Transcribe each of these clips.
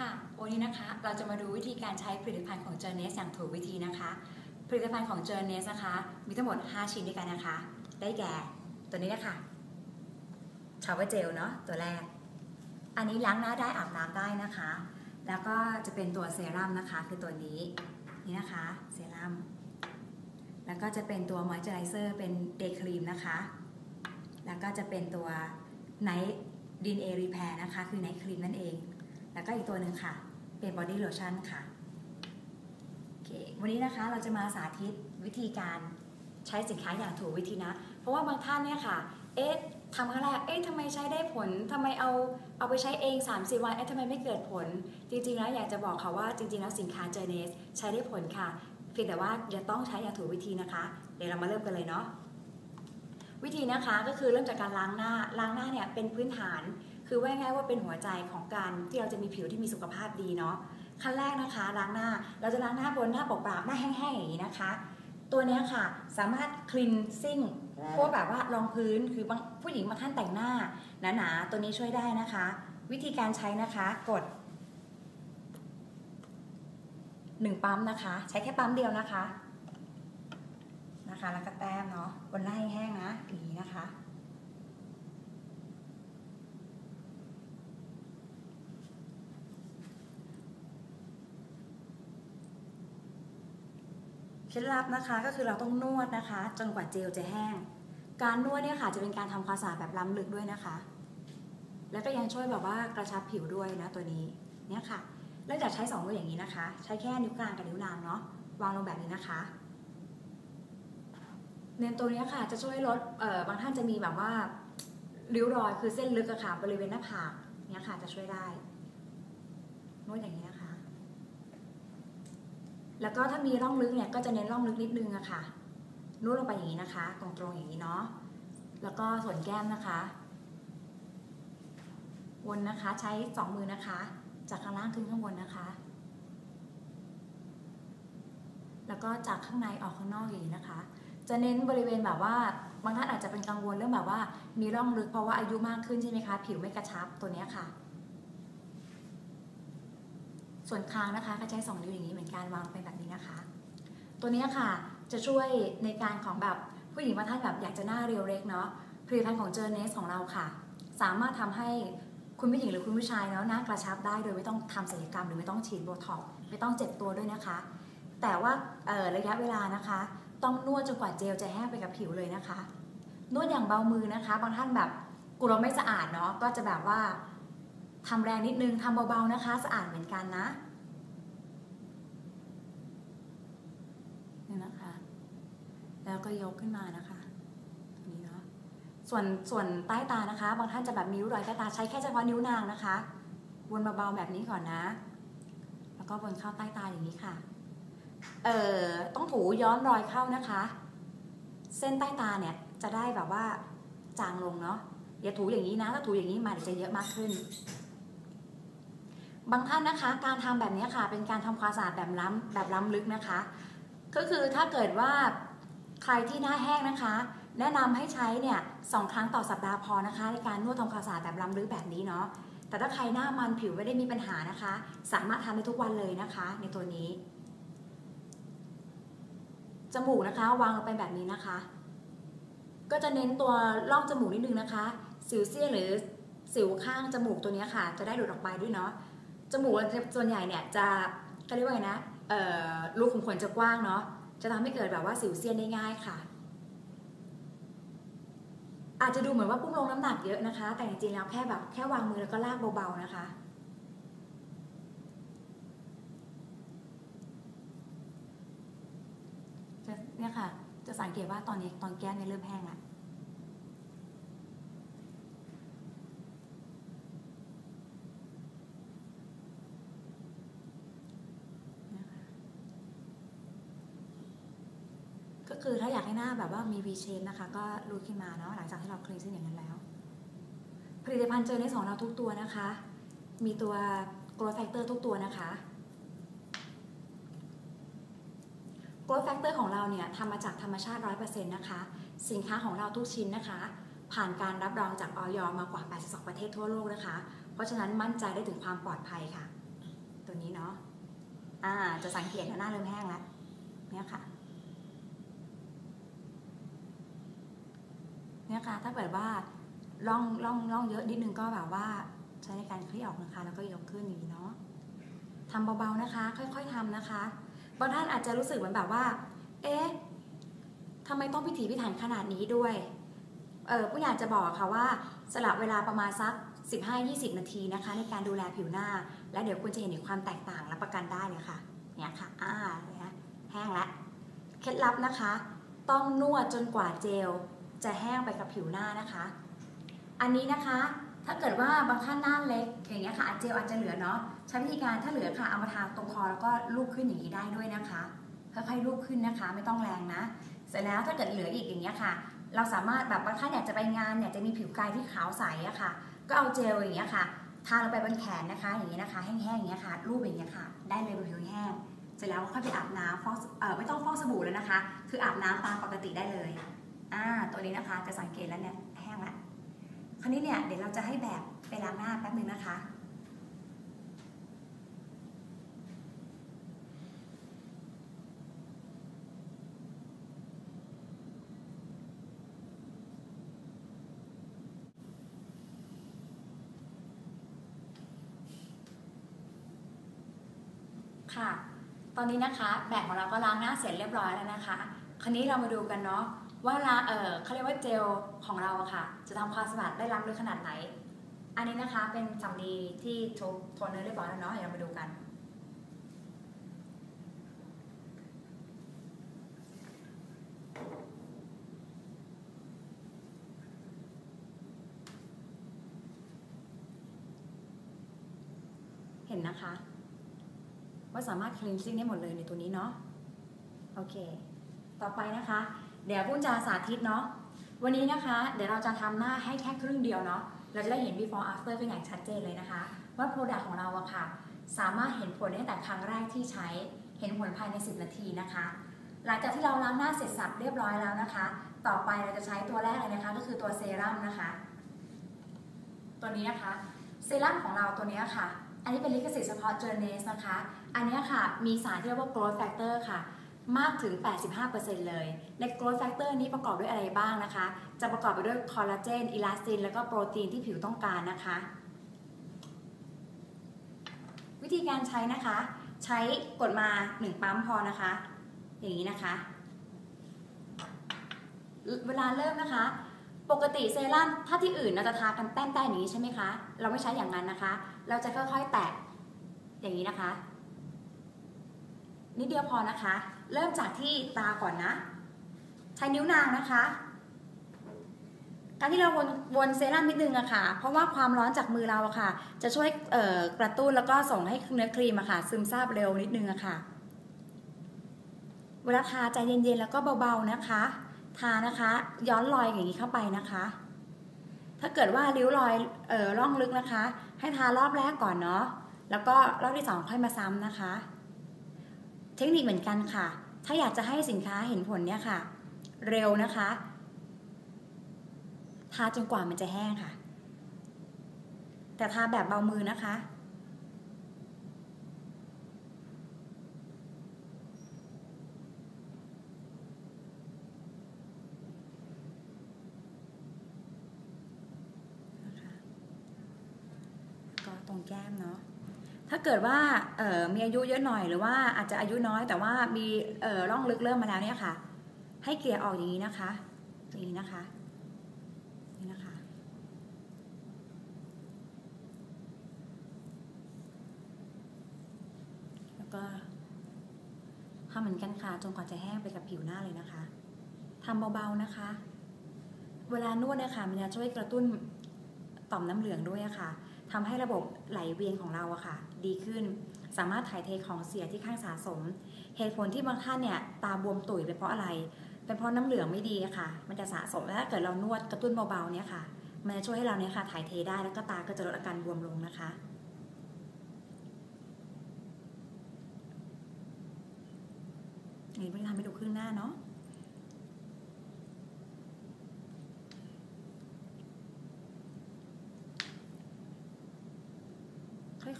ค่ะวันนี้นะคะเราจะมาดูวิธีการใช้ผลิตภัณฑ์ของ j o u r n e s อย่างถูกวิธีนะคะ ผลิตภัณฑ์ของ j o u r n e s นะคะ มีทั้งหมด 5 ชิ้นด้วยกันนะคะ ได้แก่ตัวนี้นะคะชาวเวอร์เจลเนาะตัวแรก อันนี้ล้างหน้าได้อาบน้ำได้นะคะ แล้วก็จะเป็นตัวเซรั่มนะคะ คือตัวนี้นี่นะคะเซรั่มแล้วก็จะเป็นตัวมอยเจอไรเซอร์เป็นเดย์ครีมนะคะ แล้วก็จะเป็นตัวไนท์ดินเอรีแพร์นะคะ คือไนท์ครีมนั่นเอง แล้วก็อีกตัวหนึ่งค่ะ เป็นบอดี้โลชั่นค่ะโอเควันนี้นะคะเราจะมาสาธิตวิธีการใช้สินค้าอย่างถูกวิธีนะ เพราะว่าบางท่านเนี่ยค่ะ เอ๊ะทำครั้งแรก เอ๊ะทำไมใช้ได้ผลทำไมเอาเอาไปใช้เอง3 4วัน เอ๊ะทำไมไม่เกิดผล จริงๆแล้วอยากจะบอกค่ะว่าจริงๆแล้วสินค้าเจเนสใช้ได้ผลค่ะ เพียงแต่ว่าจะต้องใช้อย่างถูกวิธีนะคะ เดี๋ยวเรามาเริ่มกันเลยเนาะ วิธีนะคะก็คือเริ่มจากการล้างหน้า ล้างหน้าเนี่ยเป็นพื้นฐาน คือว่าง่ายว่าเป็นหัวใจของการที่เราจะมีผิวที่มีสุขภาพดีเนาะขั้นแรกนะคะล้างหน้าเราจะล้างหน้าบนหน้าเปล่าๆหน้าแห้งๆอย่างนี้นะคะ ตัวนี้ค่ะสามารถคลีนซิ่งพวกแบบว่ารองพื้นคือบางผู้หญิงบางท่านแต่งหน้าหนาๆตัวนี้ช่วยได้นะคะ วิธีการใช้นะคะกดหนึ่งปั๊มนะคะ ใช้แค่ปั๊มเดียวนะคะนะคะ แล้วก็แต้มเนาะบนหน้าแห้งๆนะอย่างนี้นะคะ เคล็ดลับนะคะก็คือเราต้องนวดนะคะ จนกว่าเจลจะแห้ง การนวดเนี่ยค่ะจะเป็นการทำความสะอาดแบบล้ำลึกด้วยนะคะ แล้วก็ยังช่วยแบบว่ากระชับผิวด้วยนะตัวนี้เนี่ยค่ะเริ่มจากใช้สองมืออย่างนี้นะคะ ใช้แค่นิ้วกลางกับนิ้วนางเนาะวางลงแบบนี้นะคะเน้นตัวนี้ค่ะจะช่วยลดบางท่านจะมีแบบว่าริ้วรอยคือเส้นลึกอะค่ะบริเวณหน้าผากเนี่ยค่ะจะช่วยได้นวดอย่างนี้นะคะ แล้วก็ถ้ามีร่องลึกเนี่ยก็จะเน้นร่องลึกนิดนึงอะค่ะนวดลงไปอย่างนี้นะคะ ตรงๆอย่างนี้เนาะแล้วก็ส่วนแก้มนะคะ วนนะคะใช้สองมือนะคะ จากข้างล่างขึ้นข้างบนนะคะ แล้วก็จากข้างในออกข้างนอกอย่างนี้นะคะ จะเน้นบริเวณแบบว่าบางท่านอาจจะเป็นกังวลเรื่องแบบว่า มีร่องลึกเพราะว่าอายุมากขึ้นใช่ไหมคะ ผิวไม่กระชับตัวนี้ค่ะ ส่วนคางนะคะก็ใช้สองนิ้วอย่างนี้เหมือนกันวางไปแบบนี้นะคะ ตัวนี้ค่ะจะช่วยในการของแบบผู้หญิงบางท่านแบบอยากจะหน้าเรียวเล็กเนาะผลิตภัณฑ์ของเจอร์เนสของเราค่ะ สามารถทำให้คุณผู้หญิงหรือคุณผู้ชายเนาะหน้ากระชับได้โดยไม่ต้องทำศัลยกรรมหรือไม่ต้องฉีดโบท็อกไม่ต้องเจ็บตัวด้วยนะคะ แต่ว่าระยะเวลานะคะ ต้องนวดจนกว่าเจลจะแห้งไปกับผิวเลยนะคะ นวดอย่างเบามือนะคะ บางท่านแบบกลัวไม่สะอาดเนาะก็จะแบบว่า ทำแรงนิดนึงทำเบาๆนะคะ สะอาดเหมือนกันนะนี่นะคะ แล้วก็ยกขึ้นมานะคะนี้เนาะส่วนส่วนใต้ตานะคะ บางท่านจะแบบนิ้วรอยใต้ตาใช้แค่เฉพาะนิ้วนางนะคะ วนเบาๆแบบนี้ก่อนนะ แล้วก็วนเข้าใต้ตาอย่างนี้ค่ะ เอ่อต้องถูย้อนรอยเข้านะคะ เส้นใต้ตาเนี่ยจะได้แบบว่าจางลงเนาะอย่าถูอย่างนี้นะ ถ้าถูอย่างนี้มาเดี๋ยวจะเยอะมากขึ้น บางท่านนะคะ การทำแบบนี้ค่ะ เป็นการทำความสะอาดแบบล้ำแบบล้ำลึกนะคะ ก็คือถ้าเกิดว่าใครที่หน้าแห้งนะคะ แนะนำให้ใช้เนี่ยสองครั้งต่อสัปดาห์พอนะคะ ในการนวดทำความสะอาดแบบล้ำลึกแบบนี้เนาะแต่ถ้าใครหน้ามันผิวไม่ได้มีปัญหานะคะ สามารถทำได้ทุกวันเลยนะคะ ในตัวนี้จมูกนะคะ วางลงไปแบบนี้นะคะ ก็จะเน้นตัวร่องจมูกนิดนึงนะคะ สิวเสี้ยหรือสิวข้างจมูกตัวนี้ค่ะ จะได้หลุดออกไปด้วยเนาะ จมูกส่วนใหญ่เนี่ยจะเขาเรียกว่าไงนะรูขุมขนจะกว้างเนาะจะทำให้เกิดแบบว่าสิวเซียนได้ง่ายค่ะ อาจจะดูเหมือนว่าพุ่งลงน้ำหนักเยอะนะคะ แต่จริงๆแล้วแค่แบบแค่วางมือแล้วก็ลากเบาๆนะคะจะเนี่ยค่ะ จะสังเกตว่าตอนนี้ตอนแก้มเนี่ยเริ่มแห้งละ คือถ้าอยากให้หน้าแบบว่ามี V shape นะคะ ก็รูดขึ้นมาเนาะหลังจากที่เราคลีนเส้นอย่างนั้นแล้ว ผลิตภัณฑ์เจอในของเราทุกตัวนะคะ มีตัว growth factor ทุกตัวนะคะ growth factor ของเราเนี่ยทำมาจากธรรมชาติ 100%นะคะ สินค้าของเราทุกชิ้นนะคะ ผ่านการรับรองจากออยมากว่า 82 ประเทศทั่วโลกนะคะ เพราะฉะนั้นมั่นใจได้ถึงความปลอดภัยค่ะ ตัวนี้เนาะอ่าจะสังเกตนะหน้าเริ่มแห้งแล้วเนี่ยค่ะ เนี่ยค่ะ ถ้าเกิดว่าล่องล่องล่องเยอะนิดนึงก็แบบว่าใช้ในการคลี่ออกนะคะ แล้วก็ยกขึ้นอย่างนี้เนาะทำเบาๆนะคะ ค่อย ๆทำนะคะบางท่านอาจจะรู้สึกเหมือนแบบว่า เอ๊ะทำไมต้องพิถีพิถันขนาดนี้ด้วย เออผู้อยากจะบอกค่ะว่าสลับเวลาประมาณสัก 15-20 นาทีนะคะ ในการดูแลผิวหน้า แล้วเดี๋ยวคุณจะเห็นถึงความแตกต่างและประกันได้เลยค่ะ เนี่ยค่ะ อ่าเนี่ยแห้งแล้ว เคล็ดลับนะคะ ต้องนวดจนกว่าเจล จะแห้งไปกับผิวหน้านะคะ อันนี้นะคะถ้าเกิดว่าบางท่านหน้าเล็กอย่างเงี้ยค่ะเจลอาจจะเหลือเนาะใช้วิธีการถ้าเหลือค่ะเอามาทาตรงคอแล้วก็ลูบขึ้นอย่างนี้ได้ด้วยนะคะค่อยๆลูบขึ้นนะคะ ไม่ต้องแรงนะ เสร็จแล้วถ้าเกิดเหลืออีกอย่างเงี้ยค่ะ เราสามารถแบบบางท่านอยากจะไปงานอยากจะมีผิวกายที่ขาวใสอะค่ะ ก็เอาเจลอย่างเงี้ยค่ะทาลงไปบนแขนนะคะ อย่างนี้นะคะแห้งๆอย่างเงี้ยค่ะรูปอย่างเงี้ยค่ะ ได้เลยบนผิวแห้งเสร็จแล้วค่อยไปอาบน้ำฟอกเอ่อไม่ต้องฟอกสบู่แล้วนะคะ คืออาบน้ำตามปกติได้เลย อ่าตัวนี้นะคะจะสังเกตแล้วเนี่ยแห้งละคราวนี้เนี่ยเดี๋ยวเราจะให้แบบไปล้างหน้าแป๊บนึงนะคะค่ะ ตอนนี้นะคะแบบของเราก็ล้างหน้าเสร็จเรียบร้อยแล้วนะคะ คราวนี้เรามาดูกันเนาะ ว่าละเออเขาเรียกว่าเจลของเราอะค่ะ จะทำความสะอาดได้ล้ำลึกขนาดไหน อันนี้นะคะเป็นสำลีที่โทนเนอร์เรียบร้อยแล้วเนาะเดี๋ยวเรามาดูกันเห็นนะคะ ว่าสามารถ cleansing ได้หมดเลยในตัวนี้เนาะโอเค ต่อไปนะคะ เดี๋ยวพุ่นจะสาธิตเนาะวันนี้นะคะ เดี๋ยวเราจะทำหน้าให้แค่ครึ่งเดียวเนาะเราจะได้เห็น before after เป็นอย่างชัดเจนเลยนะคะ ว่า product ของเราอะค่ะ สามารถเห็นผลได้ตั้งแต่ครั้งแรกที่ใช้เห็นผลภายใน 10 นาทีนะคะ หลังจากที่เราล้างหน้าเสร็จสับเรียบร้อยแล้วนะคะ ต่อไปเราจะใช้ตัวแรกเลยนะคะ ก็คือตัวเซรั่มนะคะ ตัวนี้นะคะเซรั่มของเราตัวนี้ค่ะ อันนี้เป็นลิขสิทธิ์เฉพาะ Journeys นะคะ อันนี้ค่ะมีสารที่เรียกว่า growth factor ค่ะ มากถึง 85%เลยใน growth factor นี้ประกอบด้วยอะไรบ้างนะคะ จะประกอบไปด้วยคอลลาเจนอิลาสติน แล้วก็โปรตีนที่ผิวต้องการนะคะ วิธีการใช้นะคะ ใช้กดมา 1 ปั๊มพอนะคะ อย่างนี้นะคะ เวลาเริ่มนะคะ ปกติเซรั่มถ้าที่อื่นเราจะทากันแต้มๆอย่างนี้ใช่ไหมคะ เราไม่ใช้อย่างนั้นนะคะ เราจะค่อยๆแตะอย่างนี้นะคะ นิดเดียวพอนะคะ เริ่มจากที่ตาก่อนนะ ใช้นิ้วนางนะคะ การที่เราวนวนเซรั่มนิดนึงอะค่ะ เพราะว่าความร้อนจากมือเราอะค่ะ จะช่วยกระตุ้นแล้วก็ส่งให้เนื้อครีมอะค่ะ ซึมซาบเร็วนิดนึงอะค่ะ เวลาทาใจเย็นๆแล้วก็เบาๆนะคะ ทานะคะ ย้อนรอยอย่างนี้เข้าไปนะคะ ถ้าเกิดว่าริ้วรอยเอ่อร่องลึกนะคะ ให้ทารอบแรกก่อนเนาะแล้วก็รอบที่สองค่อยมาซ้ำนะคะ เทคนิคเหมือนกันค่ะ ถ้าอยากจะให้สินค้าเห็นผลเนี่ยค่ะ เร็วนะคะ ทาจนกว่ามันจะแห้งค่ะ แต่ทาแบบเบามือนะคะ ก็ตรงแก้มเนาะ ถ้าเกิดว่ามีอายุเยอะหน่อยหรือว่าอาจจะอายุน้อยแต่ว่ามีร่องลึกเริ่มมาแล้วเนี่ยค่ะ ให้เกลี่ยออกอย่างนี้นะคะอย่างนี้นะคะนี่นะคะ แล้วก็ทำเหมือนกันค่ะจนกว่าจะแห้งไปกับผิวหน้าเลยนะคะทำเบาๆนะคะ เวลานวดเนี่ยค่ะมันจะช่วยกระตุ้นต่อมน้ำเหลืองด้วยอะค่ะทำให้ระบบไหลเวียนของเราอะค่ะ ดีขึ้น สามารถถ่ายเทของเสียที่ข้างสะสม เหตุผลที่บางท่านเนี่ยตาบวมตุ๋ยเป็นเพราะอะไร เป็นเพราะน้ำเหลืองไม่ดีค่ะ มันจะสะสมแล้วถ้าเกิดเรานวดกระตุ้นเบาๆเนี่ยค่ะ มันจะช่วยให้เราเนี่ยค่ะถ่ายเทได้แล้วก็ตาก็จะลดอาการบวมลงนะคะนี่ไม่ได้ทำให้ดูครึ่งหน้าเนาะ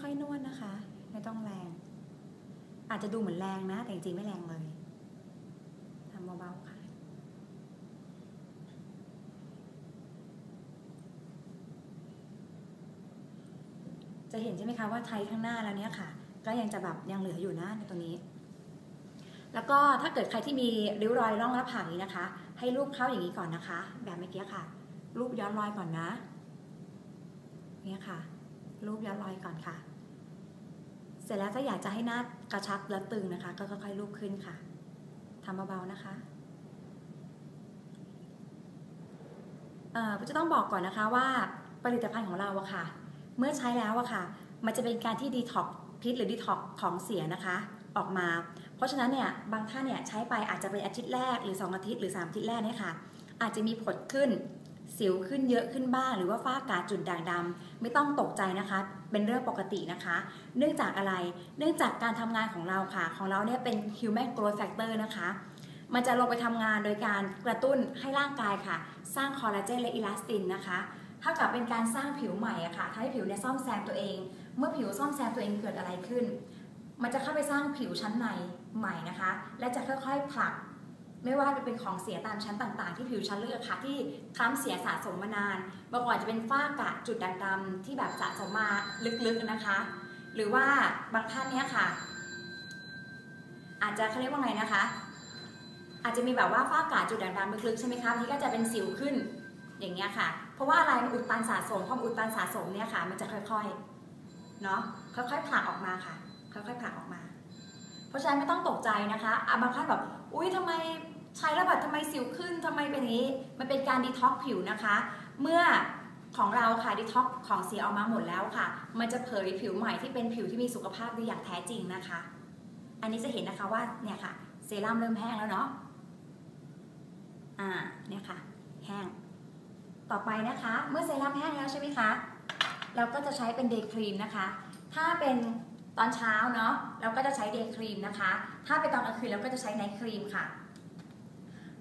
ค่อย ๆ นวดนะคะ ไม่ต้องแรง อาจจะดูเหมือนแรงนะ แต่จริงๆไม่แรงเลยทำเบาๆค่ะจะเห็นใช่ไหมคะว่าไทยข้างหน้าแล้วเนี่ยค่ะ ก็ยังจะแบบยังเหลืออยู่นะในตรงนี้ แล้วก็ถ้าเกิดใครที่มีริ้วรอยร่องหน้าผากนี้นะคะ ให้รูปเข้าอย่างนี้ก่อนนะคะ แบบเมื่อกี้ค่ะ รูปย้อนรอยก่อนนะ เนี่ยค่ะ รูปย้อนรอยก่อนค่ะ เสร็จแล้วถ้าอยากจะให้หน้ากระชับและตึงนะคะ ก็ค่อยๆรูปขึ้นค่ะทำเบาๆนะคะเอ่อจะต้องบอกก่อนนะคะว่าผลิตภัณฑ์ของเราอะค่ะ เมื่อใช้แล้วอะค่ะ มันจะเป็นการที่ดีท็อกพิษหรือดีท็อกของเสียนะคะ ออกมา เพราะฉะนั้นเนี่ยบางท่านเนี่ยใช้ไปอาจจะเป็นอาทิตย์แรกหรือ 2 อาทิตย์หรือ 3 อาทิตย์แรกเนี่ยค่ะ อาจจะมีผดขึ้น สิวขึ้นเยอะขึ้นบ้าง หรือว่าฝ้ากาจุดด่างดำไม่ต้องตกใจนะคะ เป็นเรื่องปกตินะคะ เนื่องจากอะไร เนื่องจากการทำงานของเราค่ะ ของเราเนี่ยเป็น human growth factor นะคะมันจะลงไปทำงานโดยการกระตุ้นให้ร่างกายค่ะ สร้างคอลลาเจนและอิลาสตินนะคะเท่ากับเป็นการสร้างผิวใหม่อะค่ะทำให้ผิวเนี่ยซ่อมแซมตัวเอง เมื่อผิวซ่อมแซมตัวเองเกิดอะไรขึ้น มันจะเข้าไปสร้างผิวชั้นในใหม่นะคะ และจะค่อยๆผลัก ไม่ว่าจะเป็นของเสียตามชั้นต่างๆ ที่ผิวชั้นเลือดค่ะที่คล้ำเสียสะสมมานานบางก่อนจะเป็นฝ้ากระจุดด่างดำที่แบบสะสมมาลึกๆนะคะ หรือว่าบางท่านเนี้ยค่ะ อาจจะเขาเรียกว่าไงนะคะ อาจจะมีแบบว่าฝ้ากระจุดด่างดำลึกๆใช่ไหมคะทีก็จะเป็นสิวขึ้นอย่างเงี้ยค่ะ เพราะว่าอะไรมันอุดตันสะสมพอมันอุดตันสะสมเนี่ยค่ะมันจะค่อยๆเนาะค่อยๆผลักออกมาค่ะ ค่อยๆผลักออกมา เพราะฉะนั้นไม่ต้องตกใจนะคะอะบางท่านแบบอุ้ยทำไม ใช้แล้วแบบทำไมสิวขึ้นทำไมเป็นอย่างนี้ มันเป็นการดีท็อกผิวนะคะ เมื่อของเราค่ะดีท็อกของเสียออกมาหมดแล้วค่ะ มันจะเผยผิวใหม่ที่เป็นผิวที่มีสุขภาพดีอย่างแท้จริงนะคะ อันนี้จะเห็นนะคะว่าเนี่ยค่ะเซรั่มเริ่มแห้งแล้วเนาะอ่าเนี่ยค่ะ แห้ง ต่อไปนะคะ เมื่อเซรั่มแห้งแล้วใช่ไหมคะ เราก็จะใช้เป็นเดย์ครีมนะคะ ถ้าเป็นตอนเช้าเนาะเราก็จะใช้เดย์ครีมนะคะ ถ้าเป็นตอนกลางคืนเราก็จะใช้ไนท์ครีมค่ะ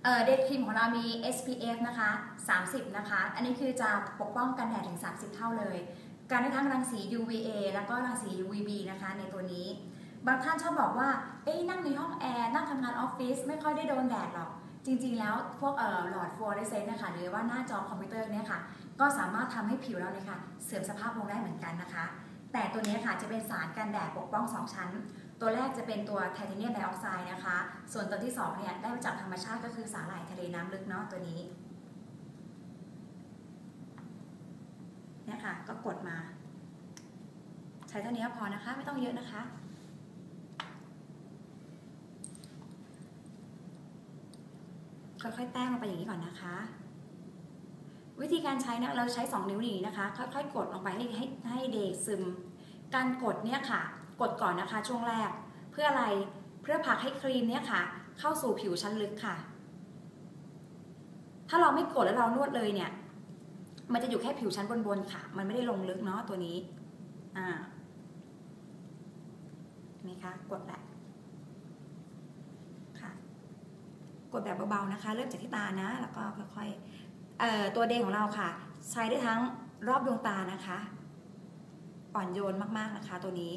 เดย์ครีมของเรามี SPF นะคะ 30 นะคะ อันนี้คือจะปกป้องกันแดดถึง 30 เท่าเลย การได้ทั้งรังสี UVA แล้วก็รังสี UVB นะคะในตัวนี้ บางท่านชอบบอกว่า เอ้ยนั่งในห้องแอร์ นั่งทำงานออฟฟิศไม่ค่อยได้โดนแดดหรอก จริงๆแล้วพวกเอ่อหลอดฟลูออเรสเซนต์นะคะหรือว่าหน้าจอคอมพิวเตอร์เนี่ยค่ะ ก็สามารถทำให้ผิวเราเนี่ยค่ะ เสื่อมสภาพลงได้เหมือนกันนะคะ แต่ตัวนี้ค่ะจะเป็นสารกันแดดปกป้อง 2 ชั้น ตัวแรกจะเป็นตัวไทเทเนียมไดออกไซด์นะคะ ส่วนตัวที่2เนี่ยได้มาจากธรรมชาติก็คือสาหร่ายทะเลน้ำลึกเนาะตัวนี้เนี่ยค่ะก็กดมา ใช้เท่านี้พอนะคะ ไม่ต้องเยอะนะคะ ค่อยๆแต้มลงไปอย่างนี้ก่อนนะคะ วิธีการใช้นะเราใช้ 2 นิ้วนี้นะคะ ค่อยๆ กดลงไปให้ให้ให้เดซึม การกดเนี่ยค่ะ กดก่อนนะคะช่วงแรก เพื่ออะไรเพื่อผลักให้ครีมเนี่ยค่ะ เข้าสู่ผิวชั้นลึกค่ะ ถ้าเราไม่กดแล้วเรานวดเลยเนี่ย มันจะอยู่แค่ผิวชั้นบนๆค่ะ มันไม่ได้ลงลึกเนาะตัวนี้อ่านไหมคะกดแหละค่ะ กดแบบเบาๆนะคะ เริ่มจากที่ตานะ แล้วก็ค่อยๆเอ่อตัวเดงของเราค่ะ ใช้ได้ทั้งรอบดวงตานะคะ อ่อนโยนมากๆนะคะ ตัวนี้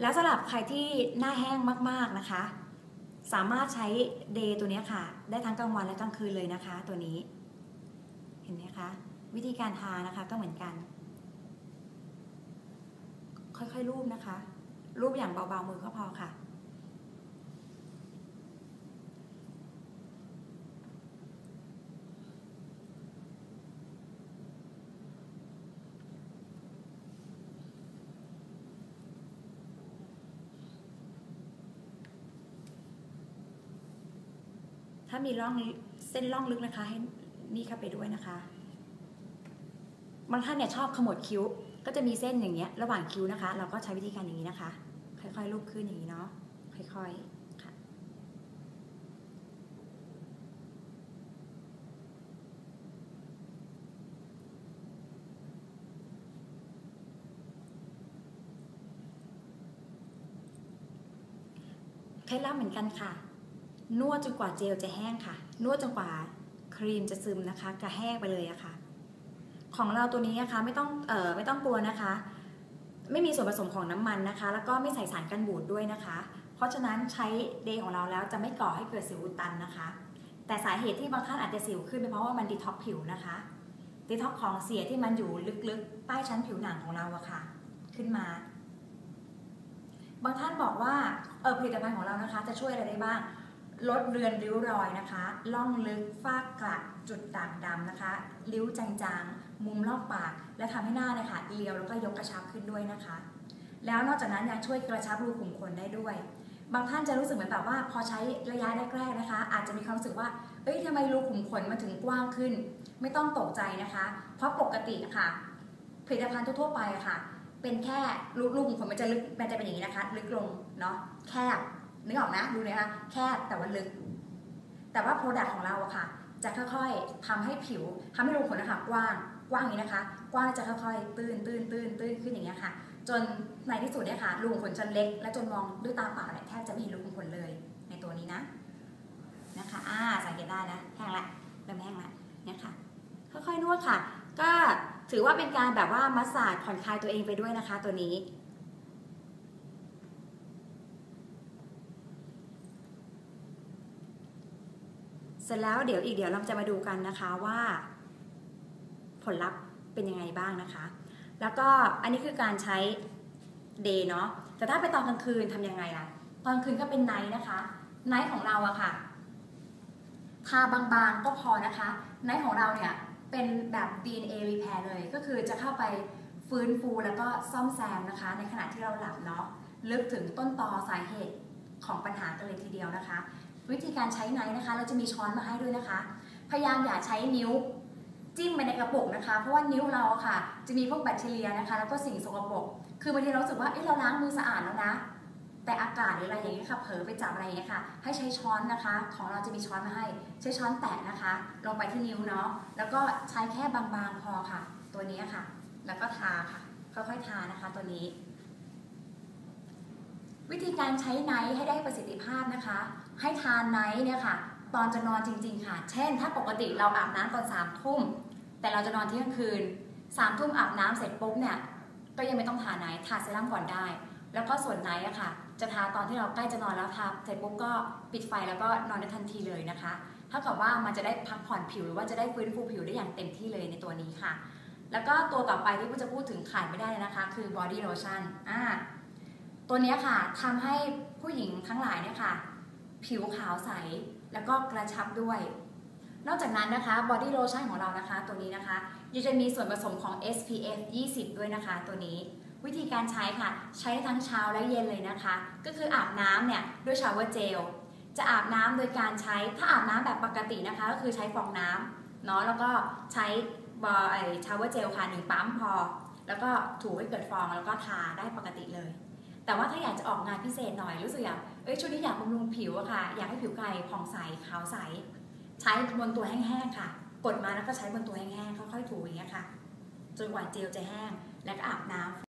แล้วสำหรับใครที่หน้าแห้งมากๆนะคะ สามารถใช้เดย์ตัวนี้ค่ะ ได้ทั้งกลางวันและกลางคืนเลยนะคะ ตัวนี้ เห็นไหมคะ วิธีการทานะคะก็เหมือนกัน ค่อยๆรูปนะคะ รูปอย่างเบาๆมือก็พอค่ะ ถ้ามีร่องเส้นร่องลึกนะคะ ให้นี่เข้าไปด้วยนะคะบางท่านเนี่ยชอบขมวดคิ้ว ก็จะมีเส้นอย่างเงี้ยระหว่างคิ้วนะคะ เราก็ใช้วิธีการอย่างนี้นะคะ ค่อยๆลูบขึ้นอย่างนี้เนาะค่อยๆค่ะ เคล็ดลับเหมือนกันค่ะ นวดจนกว่าเจลจะแห้งค่ะ นวดจนกว่าครีมจะซึมนะคะกระแห้งไปเลยอะค่ะ ของเราตัวนี้นะคะไม่ต้องเอ่อไม่ต้องกลัวนะคะ ไม่มีส่วนผสมของน้ำมันนะคะ แล้วก็ไม่ใส่สารกันบูดด้วยนะคะ เพราะฉะนั้นใช้เดย์ของเราแล้วจะไม่ก่อให้เกิดสิวอุดตันนะคะ แต่สาเหตุที่บางท่านอาจจะสิวขึ้นเป็นเพราะว่ามันดีท็อกผิวนะคะดีท็อกของเสียที่มันอยู่ลึกๆ ใต้ชั้นผิวหนังของเราอะค่ะ ขึ้นมา บางท่านบอกว่าเออผลิตภัณฑ์ของเรานะคะ จะช่วยอะไรได้บ้าง ลดเรือนริ้วรอยนะคะล่องลึกฝ้ากระจุดด่างดำนะคะริ้วจางๆ มุมรอบปาก และทำให้หน้านี่ยค่ะเรียวแล้วก็ยกกระชับขึ้นด้วยนะคะ แล้วนอกจากนั้นยังช่วยกระชับรูขุมขนได้ด้วย บางท่านจะรู้สึกเหมือนแบบว่า พอใช้ระยะแรกๆนะคะ อาจจะมีความรู้สึกว่าเอ้ยทำไมรูขุมขนมันถึงกว้างขึ้น ไม่ต้องตกใจนะคะ เพราะปกติอะค่ะ ผลิตภัณฑ์ทั่วๆไปอะค่ะ เป็นแค่รูขุมขนมันจะลึกมันจะเป็นอย่างนี้นะคะ ลึกลงเนาะแคบ นึกออกนะดูเลยคะแคบแต่ว่าลึก แต่ว่าโปรดักต์ของเราอะค่ะ จะค่อยๆทำให้ผิวทำให้รูขุมขนนะคะกว้างกว้างอย่างนี้นะคะ กว้างจะค่อยๆ ตื้นตื้นตื้นตื้นขึ้นอย่างเงี้ยค่ะ จนในที่สุดเนี่ยค่ะรูขุมขนจะเล็ก และจนมองด้วยตาเปล่าเนี่ยแทบจะไม่เห็นรูขุมขนเลยในตัวนี้นะนะคะอ่าสังเกตได้นะแห้งละเริ่มแห้งละเนี่ยค่ะค่อยๆนวดค่ะ ก็ถือว่าเป็นการแบบว่ามัสซาจผ่อนคลายตัวเองไปด้วยนะคะ ตัวนี้ เสร็จแล้วเดี๋ยวอีกเดี๋ยวเราจะมาดูกันนะคะว่า ผลลัพธ์เป็นยังไงบ้างนะคะ แล้วก็อันนี้คือการใช้เดย์เนาะแต่ถ้าไปตอนกลางคืนทำยังไงล่ะ ตอนกลางคืนก็เป็นไนท์นะคะไนท์ของเราอะค่ะทาบางๆก็พอนะคะไนท์ของเราเนี่ยเป็นแบบ DNA repair เลย ก็คือจะเข้าไปฟื้นฟูแล้วก็ซ่อมแซมนะคะ ในขณะที่เราหลับเนาะลึกถึงต้นตอสาเหตุของปัญหากันเลยทีเดียวนะคะ วิธีการใช้ไนท์นะคะ เราจะมีช้อนมาให้ด้วยนะคะ พยายามอย่าใช้นิ้วจิ้มไปในกระปุกนะคะ เพราะว่านิ้วเราค่ะ จะมีพวกแบคทีเรียนะคะ แล้วก็สิ่งสกปรก คือบางทีเราสึกว่า เอ๊ะเราล้างมือสะอาดแล้วนะ แต่อากาศหรืออะไรอย่างเงี้ยค่ะ เผลอไปจับอะไรอย่างเงี้ยค่ะ ให้ใช้ช้อนนะคะ ของเราจะมีช้อนมาให้ ใช้ช้อนแตะนะคะ ลงไปที่นิ้วเนาะ แล้วก็ใช้แค่บางๆพอค่ะ ตัวนี้ค่ะ แล้วก็ทาค่ะ ค่อยๆทานะคะตัวนี้ วิธีการใช้ไนท์ให้ได้ประสิทธิภาพนะคะ ให้ทานไนท์เนี่ยค่ะตอนจะนอนจริง ๆ ค่ะ เช่น ถ้าปกติเราอาบน้ำตอนสามทุ่ม แต่เราจะนอนเที่ยงคืนสามทุ่มอาบน้ำเสร็จปุ๊บเนี่ย ก็ยังไม่ต้องทาไนท์ทาเซรั่มก่อนได้ แล้วก็ส่วนไนท์อะค่ะ จะทาตอนที่เราใกล้จะนอนแล้วทาเสร็จปุ๊บก็ปิดไฟแล้วก็นอนได้ทันทีเลยนะคะ เท่ากับว่ามันจะได้พักผ่อนผิวหรือว่าจะได้ฟื้นฟูผิวได้อย่างเต็มที่เลยในตัวนี้ค่ะ แล้วก็ตัวต่อไปที่พูดจะพูดถึงขาดไม่ได้เลยนะคะ คือ body lotion อ่าตัวนี้ค่ะทำให้ผู้หญิงทั้งหลายเนี่ยค่ะ ผิวขาวใส แล้วก็กระชับด้วย นอกจากนั้นนะคะ body lotion ของเรานะคะ ตัวนี้นะคะยังจะมีส่วนผสมของ SPF 20 ด้วยนะคะ ตัวนี้วิธีการใช้ค่ะ ใช้ทั้งเช้าและเย็นเลยนะคะ ก็คืออาบน้ำเนี่ยด้วยชาวเวอร์เจลจะอาบน้ำโดยการใช้ถ้าอาบน้ำแบบปกตินะคะ ก็คือใช้ฟองน้ำเนาะแล้วก็ใช้บอไอชาวเวอร์เจลค่ะหนึ่งปั๊มพอ แล้วก็ถูให้เกิดฟองแล้วก็ทาได้ปกติเลย แต่ว่าถ้าอยากจะออกงานพิเศษหน่อยรู้สึกอยาก เอ้ยช่วงนี้อยากบำรุงผิวอะค่ะ อยากให้ผิวกายผ่องใสขาวใส ใช้บนตัวแห้งๆค่ะ กดมาแล้วก็ใช้บนตัวแห้งๆค่อยๆถูอย่างเงี้ยค่ะ จนกว่าเจลจะแห้งแล้วก็อาบน้ำ